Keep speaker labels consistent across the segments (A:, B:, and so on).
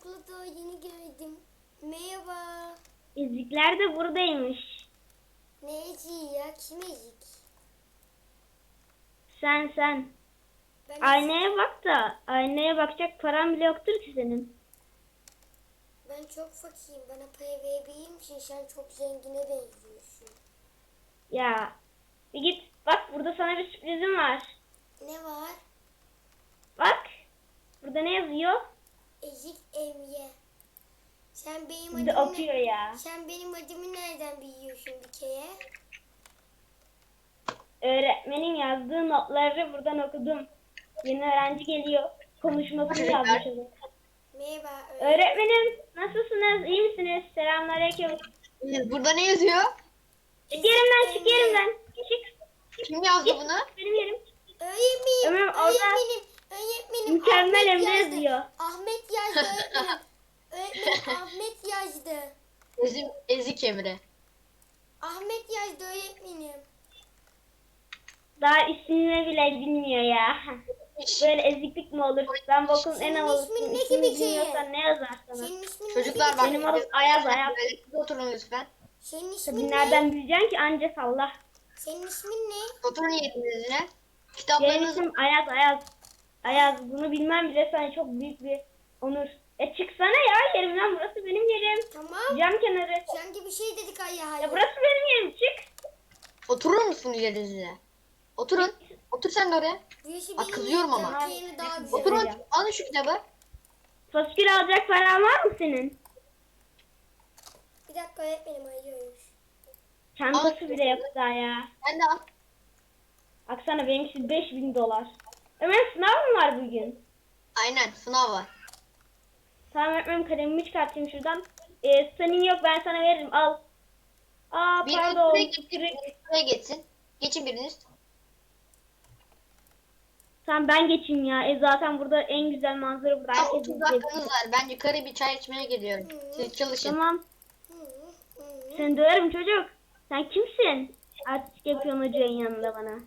A: okula daha yeni geldim. Merhaba.
B: Ezikler de buradaymış.
A: Ne eziği ya? Kim ezik?
B: Sen sen.
A: Ben
B: Aynaya bak da aynaya bakacak paran bile yoktur ki senin.
A: Ben çok fakirim. Bana para verebilir misin? Sen çok zengine benziyorsun.
B: Ya bir git bak burada sana bir sürprizim var.
A: Ne var?
B: Bak burada ne yazıyor?
A: Ezik Emye. Sen benim adımı
B: okuyor ya.
A: Sen benim adımı nereden biliyorsun bir kere?
B: Öğretmenin yazdığı notları buradan okudum. Yeni öğrenci geliyor. Konuşmasını yazmış olur.
A: Merhaba.
B: Öğretmenim nasılsınız? İyi misiniz? Selamünaleyküm.
C: Burada ne yazıyor?
B: Çık yerimden çık yerimden. Çık.
C: Kim yazdı bunu?
B: Benim yerim.
A: Öğretmenim.
B: Orada
A: öğretmenim. Öğretmenim.
B: mükemmel
A: Ahmet
B: Emre
A: yazdı.
B: yazıyor.
A: Ahmet yazdı öğretmenim. öğretmenim Ahmet yazdı.
C: Ezik, ezik Emre.
A: Ahmet yazdı öğretmenim.
B: Daha ismini bile bilmiyor ya. Böyle eziklik mi olur? Ben bu okulun en
A: Senin
B: havalısıyım.
A: ismin ne
B: İsmini
A: gibi ki?
B: bilmiyorsan ne yazar sana?
A: Senin ismin
C: Çocuklar bak.
B: Benim adım Ayaz, Ayaz.
C: Böyle siz oturun lütfen.
A: Senin ismin
B: Tabii
A: ne?
B: nereden bileceksin ki anca salla.
A: Senin ismin ne?
C: Oturun yetinizle.
B: Benim
C: Kitaplarınızı
B: isim Ayaz Ayaz. Ayaz bunu bilmem bile sana çok büyük bir onur. E çıksana ya yerimden burası benim yerim.
A: Tamam.
B: Cam kenarı.
A: Sanki bir şey dedik ay ya.
B: Ya burası benim yerim çık.
C: oturur musunuz yerinizle? Oturun. Otur sen de oraya.
A: Burası
C: Bak,
A: benim
C: kızıyorum
A: yerim,
C: ama.
A: Türkiye'nin daha güzel.
B: Otur.
C: Oturun.
B: hocam.
C: Alın şu kitabı.
B: Faskül alacak paran var mı senin?
A: Bir dakika öğretmenim arıyoruz.
B: Çantası bile yok daha ya.
C: Sen de al.
B: Baksana benimkisi 5000 dolar. Ömer sınav mı var bugün?
C: Aynen sınav var.
B: Tamam öğretmenim kalemimi çıkartayım şuradan. Ee, senin yok ben sana veririm al. Aa
C: Biriniz
B: pardon.
C: biriniz Buraya geçsin. Geçin biriniz.
B: Tamam ben geçeyim ya. E zaten burada en güzel manzara burada.
C: Tam
B: Herkes
C: 30
B: izleyecek.
C: dakikanız var. Ben yukarı bir çay içmeye geliyorum. Siz çalışın.
B: Tamam. Seni döverim çocuk. Sen kimsin? Artistik yapıyorsun hocanın yanında bana.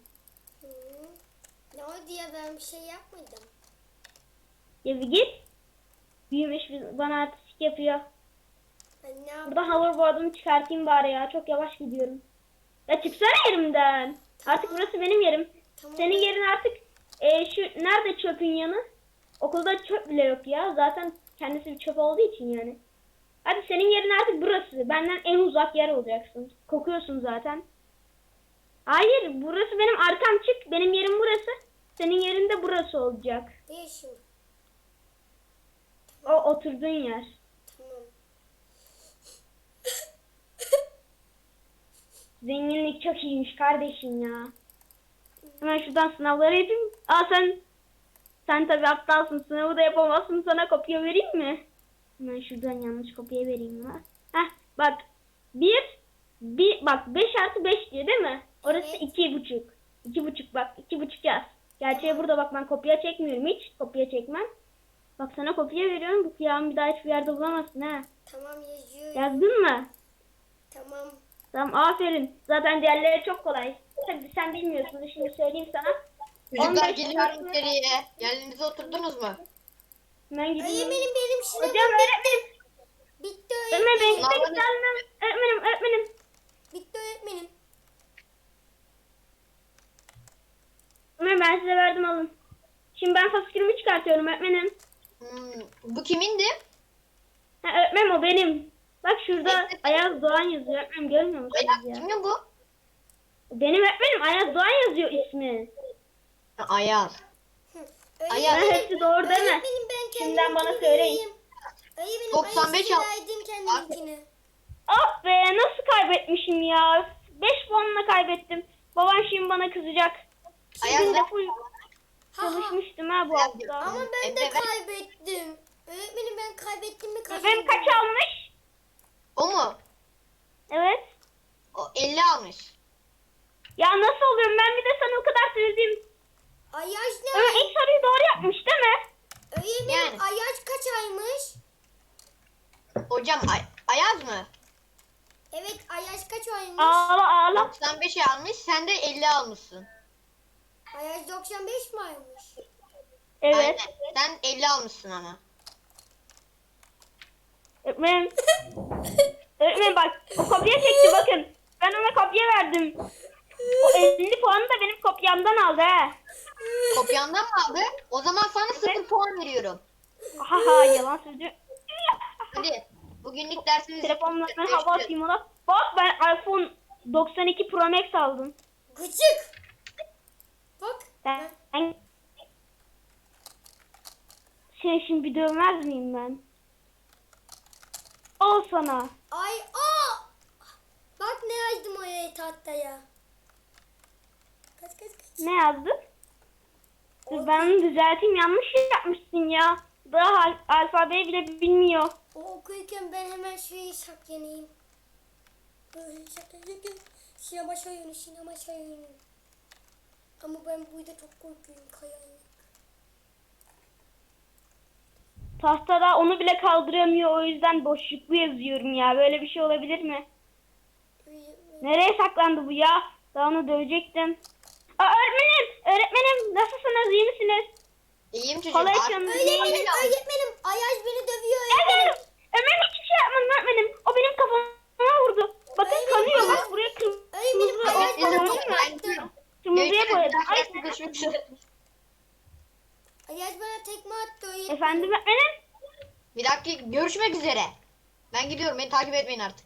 A: Ne oldu ya ben bir şey yapmadım.
B: Ya bir git. Büyümüş bana artistik yapıyor.
A: Ne?
B: Burada hoverboard'umu çıkartayım bari ya. Çok yavaş gidiyorum. Ya çıksana yerimden. Artık burası benim yerim.
A: Tamam.
B: Senin yerin artık e, şu nerede çöpün yanı? Okulda çöp bile yok ya. Zaten kendisi bir çöp olduğu için yani. Hadi senin yerin artık burası. Benden en uzak yer olacaksın. Kokuyorsun zaten. Hayır, burası benim arkam çık. Benim yerim burası. Senin yerin de burası olacak.
A: Yaşım?
B: O oturduğun yer.
A: Tamam.
B: Zenginlik çok iyiymiş kardeşim ya. Hemen şuradan sınavları yapayım. Aa sen sen tabii aptalsın. Sınavı da yapamazsın. Sana kopya vereyim mi? Hemen şuradan yanlış kopya vereyim ha. Heh bak. Bir, bir bak 5 artı 5 diyor değil mi? Orası
A: Evet.
B: iki buçuk. İki buçuk bak. iki buçuk yaz. Gerçeği burada bak ben kopya çekmiyorum hiç. Kopya çekmem. Bak sana kopya veriyorum. Bu kıyamı bir daha hiçbir yerde bulamazsın ha.
A: Tamam yazıyorum.
B: Yazdın mı?
A: Tamam.
B: Tamam aferin. Zaten diğerleri çok kolay. Tabii sen bilmiyorsun. Şimdi söyleyeyim sana.
C: Çocuklar
B: 15
C: geliyorum
B: Şubat-
C: içeriye. Yerlerinize oturdunuz mu?
B: Hemen gidiyorum.
A: Öğretmenim benim sınavım
B: Hocam öğretmenim.
A: bitti
B: Öğretmenim ben
A: öğretmenim.
B: gitmek istemem. Öğretmenim öğretmenim.
A: Bitti öğretmenim.
B: Öğretmenim ben size verdim alın. Şimdi ben faskülümü çıkartıyorum öğretmenim.
C: Hmm, bu kimindi?
B: Ha, öğretmenim o benim. Bak şurada
C: Evet.
B: Ayaz Doğan yazıyor. Öğretmenim görmüyor musunuz
C: Ayak
B: ya?
C: kimin bu?
B: Benim öğretmenim Ayaz Doğan yazıyor ismi.
C: Ha, Ayaz. Ayaz.
B: Ha, hepsi doğru değil mi?
A: Öğretmenim ben
B: Şimdiden bana söyleyin.
A: vereyim. Öğretmenim
C: 95
A: 95
C: al.
A: kendiminkini.
B: Ah be nasıl kaybetmişim ya. 5 puanla kaybettim. Babam şimdi bana kızacak.
C: Ayaz ver.
B: full. Çalışmıştım ha bu hafta.
A: Ama ben de kaybettim. Öğretmenim ben kaybettim mi kazandım?
B: Benim kaç almış?
C: O mu?
B: Evet.
C: O 50 almış.
B: Ya nasıl oluyorum ben bir de sana o kadar söyledim.
A: Ayaş ne?
B: Ama ilk soruyu doğru yapmış değil mi?
A: Öğretmenim
C: Yani.
A: Ayaş kaç aymış?
C: Hocam Ay Ayaz mı?
A: Evet Ayaş kaç aymış?
B: Ağla ağla.
C: 95 almış. Sen de 50 almışsın.
A: Ayaş 95 mi aymış?
B: Evet.
C: Aynen. Sen 50 almışsın ama.
B: Öğretmenim. Öğretmenim bak o kopya çekti bakın. Ben ona kopya verdim. O 50 puanı da benim kopyamdan aldı he.
C: Kopyandan mı aldı? O zaman sana sıfır puan veriyorum.
B: Ha ha yalan sözü.
C: Hadi. Bugünlük dersimiz
B: Telefonla ben hava atayım ona. Bak ben iPhone 92 Pro Max aldım.
A: Gıcık.
B: Ben, ben... Seni şimdi bir dövmez miyim ben? Al sana.
A: Ay aa. Bak ne yazdım oraya tahtaya. Kaç kaç kaç.
B: Ne yazdın? Dur ben onu düzelteyim. Yanlış şey yapmışsın ya. Daha al- alfabeyi bile bilmiyor.
A: O okuyken ben hemen şurayı saklanayım. Böyle saklanayım. Sinema oyunu, sinema oyunu. Ama ben burada çok korkuyorum kayanlık.
B: Tahtada onu bile kaldıramıyor. O yüzden boşluklu yazıyorum ya. Böyle bir şey olabilir mi? Nereye saklandı bu ya? Daha onu dövecektim. Aa, öğretmenim! Öğretmenim! Nasılsınız? İyi misiniz?
C: İyiyim çocuğum.
B: Kolay gelsin.
A: Öğretmenim, öğretmenim. Ayaz beni dövüyor
B: Öğretmenim!
A: öğretmenim.
B: Ömer hiçbir şey yapmadım öğretmenim. O benim kafama vurdu. Bakın
A: Öğretmenim,
B: kanıyor. Bak buraya kırmızı
A: Öğretmenim, Ayaz
B: oldu.
A: bana
B: Gördün
A: tekme
B: mü?
A: attı.
B: Kırmızıya
C: Görüşürüz.
B: boyadım. Ay,
C: Dersimiz görüşmek üzere.
A: Ayaz bana tekme attı
B: efendim öğretmenim?
C: Bir dakika görüşmek üzere. Ben gidiyorum. Beni takip etmeyin artık.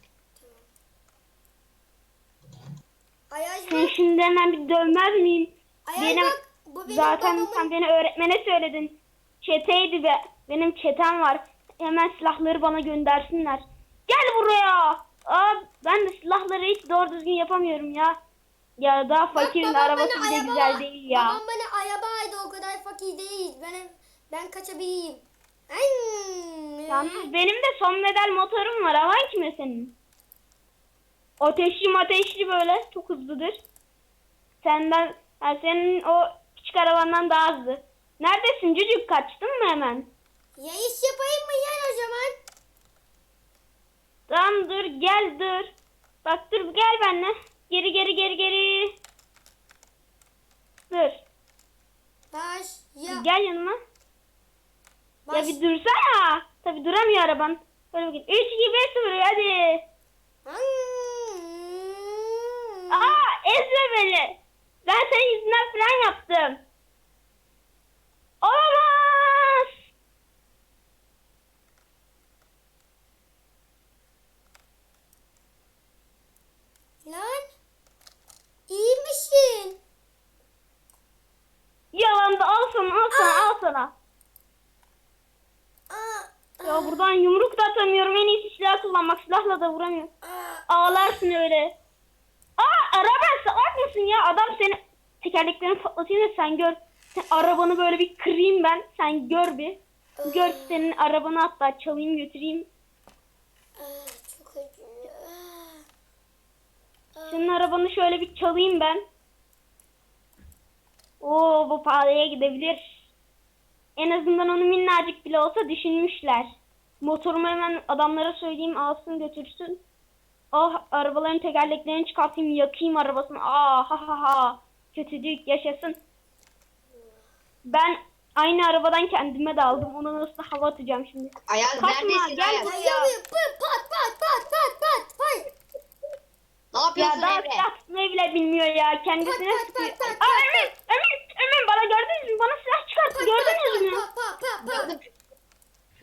A: Ayaz
B: Seni
A: bak.
B: şimdi hemen bir dövmez miyim?
A: Ayaz
B: benim-
A: bak. Bu benim
B: Zaten
A: babamın.
B: sen beni öğretmene söyledin. Çeteydi be. Benim çetem var. Hemen silahları bana göndersinler. Gel buraya. Aa, ben de silahları hiç doğru düzgün yapamıyorum ya. Ya daha fakirin
A: babam
B: arabası
A: bana
B: bile
A: araba-
B: güzel değil ya.
A: Babam bana araba aldı o kadar fakir değil. Ben ben kaçabileyim. Ay.
B: Yalnız benim de son model motorum var. Alan kime senin? Ateşli ateşli böyle. Çok hızlıdır. Senden, yani senin o küçük arabandan daha hızlı. Neredesin çocuk? Kaçtın mı hemen?
A: Ya iş yapayım mı yani o zaman?
B: Tamam dur gel dur. Bak dur gel benimle. Geri geri geri geri. Dur.
A: Baş. Ya.
B: Gel yanıma.
A: Baş.
B: Ya bir dursana. Tabi duramıyor araban. Böyle bakayım. 3 2 5 0 hadi.
A: Hmm.
B: Aa ezme beni. Ben senin yüzünden fren yaptım. Olamaz.
A: Lan. İyi misin?
B: Yalandı al sana al sana al sana.
A: Aa.
B: Ya buradan yumruk da atamıyorum. En iyisi silah vuramıyorum.
A: Aa.
B: Ağlarsın öyle. Aa araba salak mısın ya? Adam seni tekerleklerini patlatıyor da sen gör. Sen arabanı böyle bir kırayım ben. Sen gör bir. Gör senin arabanı hatta çalayım götüreyim.
A: Çok acıyor.
B: Senin arabanı şöyle bir çalayım ben. Oo bu pahalıya gidebilir. En azından onu minnacık bile olsa düşünmüşler. Motorumu hemen adamlara söyleyeyim alsın götürsün. Ah arabaların tekerleklerini çıkartayım yakayım arabasını. Aa ha ha ha. Kötülük yaşasın. Ben aynı arabadan kendime de aldım. Ona nasıl hava atacağım şimdi.
C: Ayaz
B: Kaçma,
C: neredesin
B: gel
C: Ayaz?
B: buraya.
A: Pat pat pat pat pat pat pat.
C: Ne
B: Ya
C: yapıyorsun
B: daha
C: Emre?
B: silah tutmayı bile bilmiyor ya. Kendisine
A: Pat, pat,
B: sıkıyor.
A: pat, pat,
B: Aa
A: pat,
B: Ömer, Ömer, Ömer bana gördünüz mü? Bana silah çıkarttı. Gördünüz mü?
A: Pat pat pat pat.
C: Gördüm.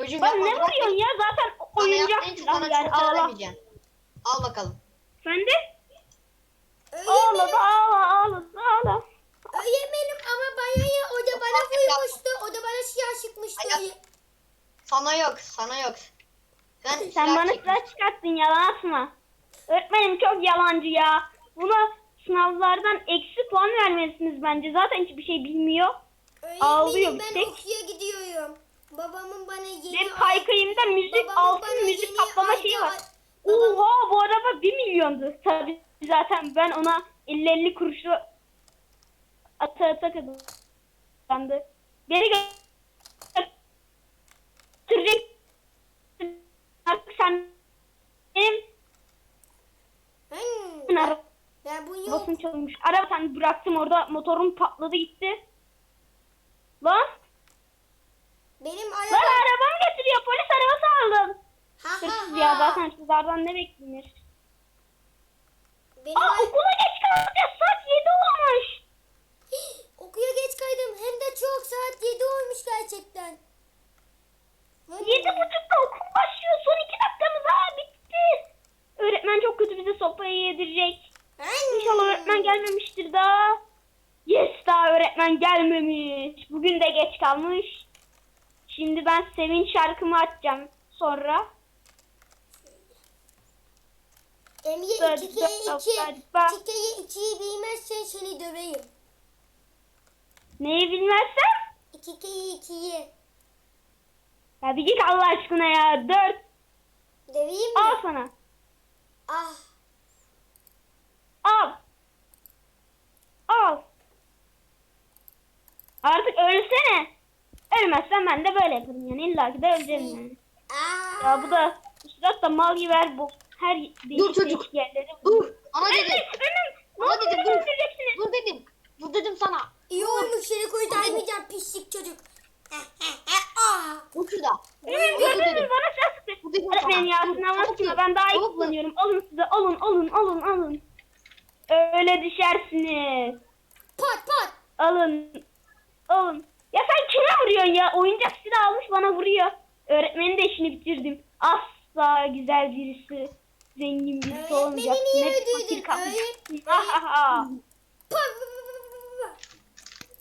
C: Çocuğum
B: Bana
C: yapma
B: ne vuruyorsun ya? Zaten oyuncak
C: yaptığın için
B: yani
C: çok
B: ağla.
C: Al bakalım.
B: Sen de
A: Öğretmenim,
B: ağla ağla ağla ağla.
A: öğretmenim ama bana ya o da bana vurmuştu. O da bana siyah çıkmıştı.
C: Sana yok, sana yok. Sen,
B: Sen
C: silah
B: bana
C: çek.
B: silah çıkarttın yalan atma. Öğretmenim çok yalancı ya. Buna sınavlardan eksi puan vermelisiniz bence. Zaten hiçbir şey bilmiyor. Ağlıyor
A: Öğretmenim
B: bir
A: ben
B: tek.
A: okuya gidiyorum. Babamın bana yeni...
B: Benim kaykayımda müzik
A: Babamın
B: altın müzik kaplama şeyi var.
A: Babam-
B: Oha bu araba 1 milyondu. Tabii zaten ben ona 50-50 kuruşu ata ata kazandı. Geri götürecek. Artık sen benim
A: Hmm.
B: arabamın
A: Ben bu yok.
B: çalınmış. Araba sen bıraktım orada motorum patladı gitti. Lan
A: Benim
B: lan
A: arabam...
B: arabamı getiriyor polis arabası aldım.
A: Ha
B: Hırsız kızlardan ne beklenir?
A: Benim
B: Aa okula geç kalacağız. Saat 7 olmuş.
A: okuya geç kaydım. Hem de çok saat 7 olmuş gerçekten.
B: Yedi buçukta okul başlıyor. Son iki dakikamız ha bitti. Öğretmen çok kötü bize sopayı yedirecek.
A: Ben-
B: İnşallah öğretmen gelmemiştir daha. Yes daha öğretmen gelmemiş. Bugün de geç kalmış. Şimdi ben sevinç şarkımı açacağım sonra.
A: Emre
B: Dört,
A: 2
B: dört,
A: 2
B: dört, bak.
A: 2 2'yi bilmezsen seni döveyim.
B: Neyi bilmezsem?
A: 2 2'yi.
B: Ya bir git Allah aşkına ya. Dört.
A: Döveyim mi?
B: Al sana.
A: Ah.
B: Al. Al. Artık ölsene. Ölmezsen ben de böyle yaparım yani. İlla ki de öleceğim yani.
A: Ah.
B: Ya bu da Üstad da mal gibi her bu her değişik
C: çocuk.
B: değişik yerleri.
C: Dur. Ana
B: Önüm,
C: dedim.
B: önüm. Oldu
C: dedim dur.
B: öldüreceksiniz?
C: Dur dedim. Dur dedim sana.
A: İyi olmuş seni kurtarmayacağım pislik çocuk. ah.
C: Dur şurada. Dur
B: gördünüz mü bana şans.
C: Bu sana.
B: ya
C: Çabuk,
B: sınav
C: çabuk
B: aslında
C: yap.
B: ben daha iyi kullanıyorum. Alın size alın alın alın alın. Öyle düşersiniz.
A: Pat pat.
B: Alın. Alın. Ya sen kime vuruyorsun ya? Oyuncak silah almış bana vuruyor. Öğretmenin de işini bitirdim. Asla güzel birisi. Zengin birisi olmayacak. Ne
A: öldürdün?
B: fakir kapmış.
A: Öğret-
B: Ha ha ha.
A: Pat.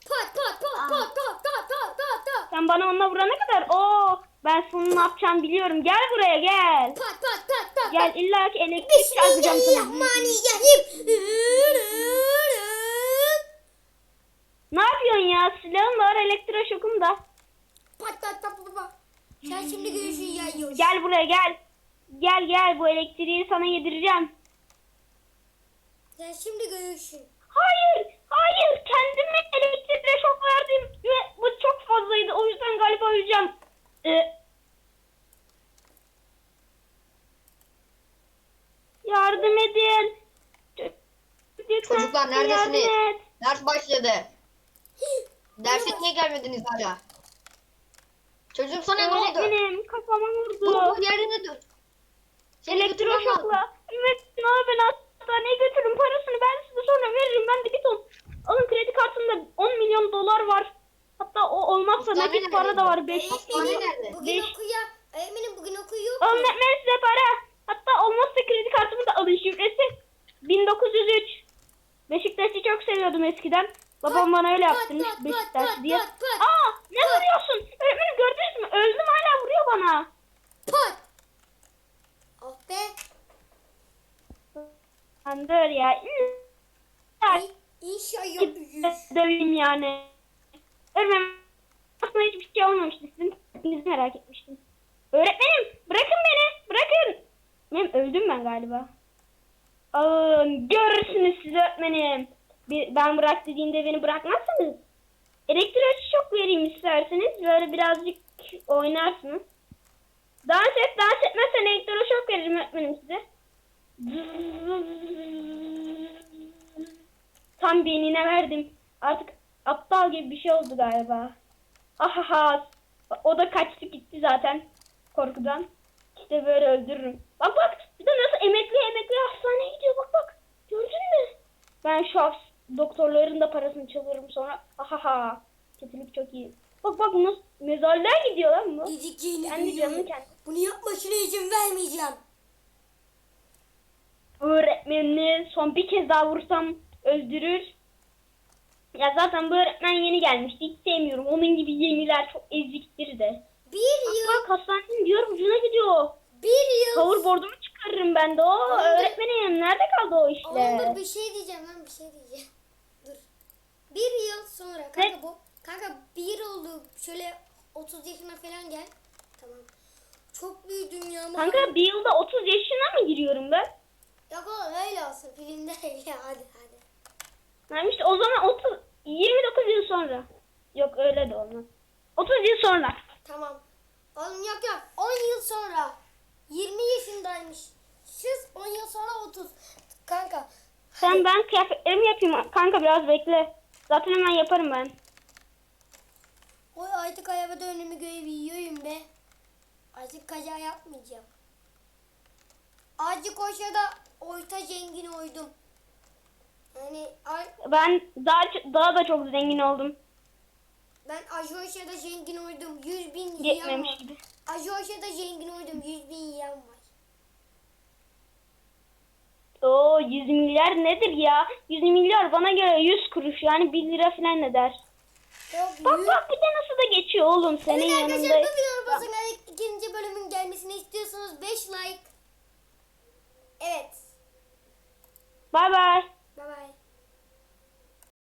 A: Pat pat pat pat pat pat pat pat pat.
B: Sen bana onunla vurana kadar o ben sana ne yapacağım biliyorum. Gel buraya gel.
A: Pat pat pat pat.
B: Gel illa ki elektrik çarpacağım sana.
A: Bismillahirrahmanirrahim.
B: Ne yapıyorsun ya? Silahım var elektroşokum da.
A: Pat pat pat pat pat. Sen şimdi görüşün yayıyorsun.
B: Gel buraya gel. Gel gel bu elektriği sana yedireceğim.
A: Sen şimdi görüşün.
B: Hayır, hayır. Kendime elektrikle şok verdim ve bu çok fazlaydı. O yüzden galiba öleceğim. Ee, yardım edin. Lütfen
C: Çocuklar, neredesiniz?
B: yardım et.
C: Ders başladı. Derse niye gelmediniz hala? Çocuğum sana ne oldu?
B: Öğretmenim kafama vurdu.
C: dur yerine dur. Seni götürmem lazım.
B: Elektroşokla. Evet abi ben hastaneye götürün parasını ben size sonra veririm. Ben de bir ton. Alın kredi kartımda 10 milyon dolar var. Hatta o olmazsa
C: Hastane
B: nakit para
C: nerede?
B: da var. 5
C: Hastane
B: milyon.
C: nerede?
A: Bugün
B: Beş-
A: okuya. Öğretmenim bugün okuyor.
B: Alın öğretmenim size para. Hatta olmazsa kredi kartımı da alın şifresi. 1903. Beşiktaş'ı çok seviyordum eskiden. Babam bana öyle
A: pat, pat, pat,
B: Beşiktaş
A: pat,
B: diye.
A: pat, pat.
B: Aa ne vuruyorsun? Öğretmenim gördünüz mü? Öldüm hala vuruyor bana.
A: Pat. Oh be.
B: Lan dur ya.
A: İnşallah
B: döveyim yani. Öğretmenim aslında hiçbir şey olmamıştı. Sizin tepkinizi merak etmiştim. Öğretmenim bırakın beni. Bırakın. Benim öldüm ben galiba. Alın görürsünüz siz öğretmenim. Ben bırak dediğimde beni bırakmazsanız elektrik şok vereyim isterseniz. Böyle birazcık oynarsınız. Dans et, dans etmezsen elektroşok veririm öğretmenim size. Tam beynine verdim. Artık aptal gibi bir şey oldu galiba. Ahaha. O da kaçtı gitti zaten korkudan. İşte böyle öldürürüm. Bak bak bir de nasıl emekli emekli hastaneye gidiyor bak bak. Gördün mü? Ben şu doktorların da parasını çalıyorum sonra. Ahaha. Kötülük çok iyi. Bak bak nasıl mezarlığa gidiyor lan bu.
A: Dediklerini
B: Kendi canını kendi.
A: Bunu yapmasına izin vermeyeceğim.
B: öğretmenini son bir kez daha vursam öldürür. Ya zaten bu öğretmen yeni gelmişti. Hiç sevmiyorum. Onun gibi yeniler çok eziktir de.
A: Bir yıl,
B: Bak hastanenin diyor ucuna gidiyor.
A: bir yıl.
B: Powerboard'umu çıkarırım ben de. O
A: Ondan-
B: öğretmenim nerede kaldı o işler?
A: Dur bir şey diyeceğim lan bir şey diyeceğim. Bir yıl sonra kanka bu kanka bir yıl oldu şöyle 30 yaşına falan gel. Tamam. Çok büyüdün ya. ama-
B: Kanka bir yılda 30 yaşına mı giriyorum ben?
A: Yok oğlum öyle olsun filmde ya hadi hadi.
B: Yani işte o zaman 30, 29 yıl sonra. Yok öyle de olmaz. 30 yıl sonra.
A: Tamam. Oğlum yok yok 10 yıl sonra 20 yaşındaymış. Siz 10 yıl sonra 30. Kanka
B: Sen ben kıyafetlerimi yapayım. Kanka biraz bekle. Zaten hemen yaparım ben.
A: Oy artık arabada önümü görebiliyorum be. Artık kaza yapmayacağım. Azıcık olsa da orta zengin oldum. Yani
B: Ben daha daha da çok zengin oldum.
A: ben Ajoşa'da zengin oldum. 100 bin yiyen var. Ajoşa'da zengin oldum. 100 bin yiyen var.
B: Oo 100 milyar nedir ya? 100 milyar bana göre 100 kuruş yani 1 lira falan eder. Bak bak bir de nasıl da geçiyor oğlum senin
A: Evet arkadaşlar
B: yanında.
A: bu videonun basın ikinci bölümün gelmesini istiyorsanız 5 like. Evet.
B: Bay bay.
A: Bye bye.